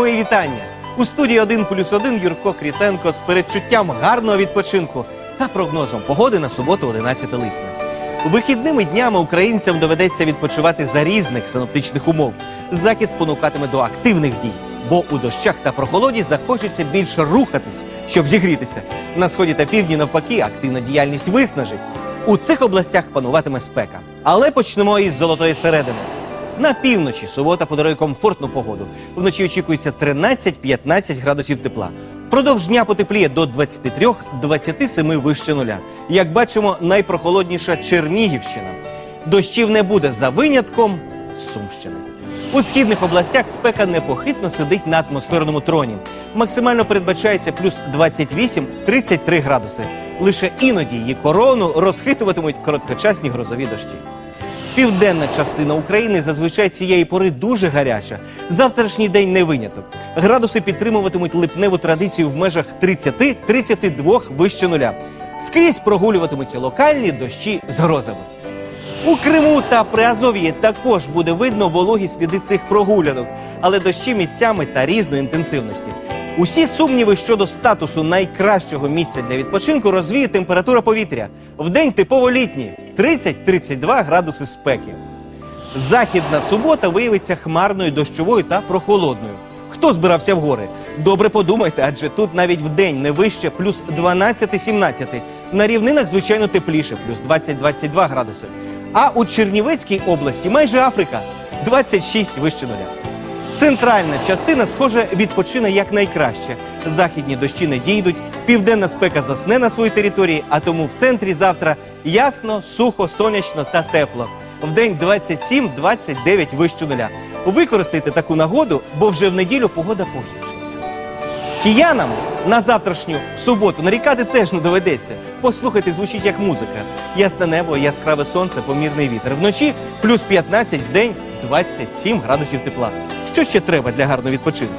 вітання! У студії 1 плюс 1 Юрко Крітенко з передчуттям гарного відпочинку та прогнозом погоди на суботу 11 липня. Вихідними днями українцям доведеться відпочивати за різних синоптичних умов. Захід спонукатиме до активних дій, бо у дощах та прохолоді захочеться більше рухатись, щоб зігрітися. На сході та півдні, навпаки, активна діяльність виснажить. У цих областях пануватиме спека. Але почнемо із золотої середини. На півночі субота подарує комфортну погоду. Вночі очікується 13-15 градусів тепла. Впродовж дня потепліє до 23-27 вище нуля. Як бачимо, найпрохолодніша Чернігівщина. Дощів не буде за винятком Сумщини. У східних областях спека непохитно сидить на атмосферному троні. Максимально передбачається плюс 28-33 градуси. Лише іноді її корону розхитуватимуть короткочасні грозові дощі. Південна частина України зазвичай цієї пори дуже гаряча. Завтрашній день не виняток. Градуси підтримуватимуть липневу традицію в межах 30-32 вище нуля. Скрізь прогулюватимуться локальні дощі з грозами. У Криму та Приазов'ї також буде видно вологі сліди цих прогулянок, але дощі місцями та різної інтенсивності. Усі сумніви щодо статусу найкращого місця для відпочинку розвіє температура повітря. Вдень типово літні 30-32 градуси спеки. Західна субота виявиться хмарною, дощовою та прохолодною. Хто збирався в гори? Добре подумайте, адже тут навіть в день не вище плюс 12-17. На рівнинах, звичайно, тепліше, плюс 20-22 градуси. А у Чернівецькій області майже Африка 26 вище нуля. Центральна частина, схоже, відпочине якнайкраще. Західні дощі не дійдуть, південна спека засне на своїй території, а тому в центрі завтра ясно, сухо, сонячно та тепло. Вдень 27-29 вище нуля. Використайте таку нагоду, бо вже в неділю погода погіршиться. Киянам на завтрашню суботу нарікати теж не доведеться. Послухайте, звучить як музика. Ясне небо, яскраве сонце, помірний вітер. Вночі плюс 15, в день 27 градусів тепла. Що ще треба для гарного відпочинку?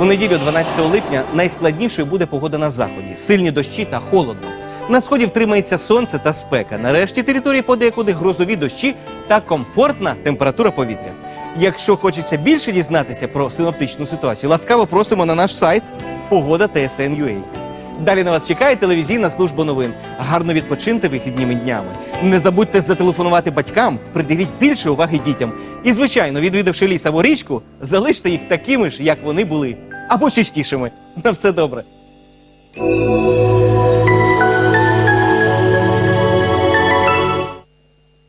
У неділю, 12 липня, найскладнішою буде погода на заході. Сильні дощі та холодно. На сході втримається сонце та спека. Нарешті території подекуди грозові дощі та комфортна температура повітря. Якщо хочеться більше дізнатися про синоптичну ситуацію, ласкаво просимо на наш сайт Погода ТСН.UA. Далі на вас чекає телевізійна служба новин. Гарно відпочиньте вихідніми днями. Не забудьте зателефонувати батькам, приділіть більше уваги дітям. І, звичайно, відвідавши ліс або річку, залиште їх такими ж, як вони були, або чистішими. На все добре.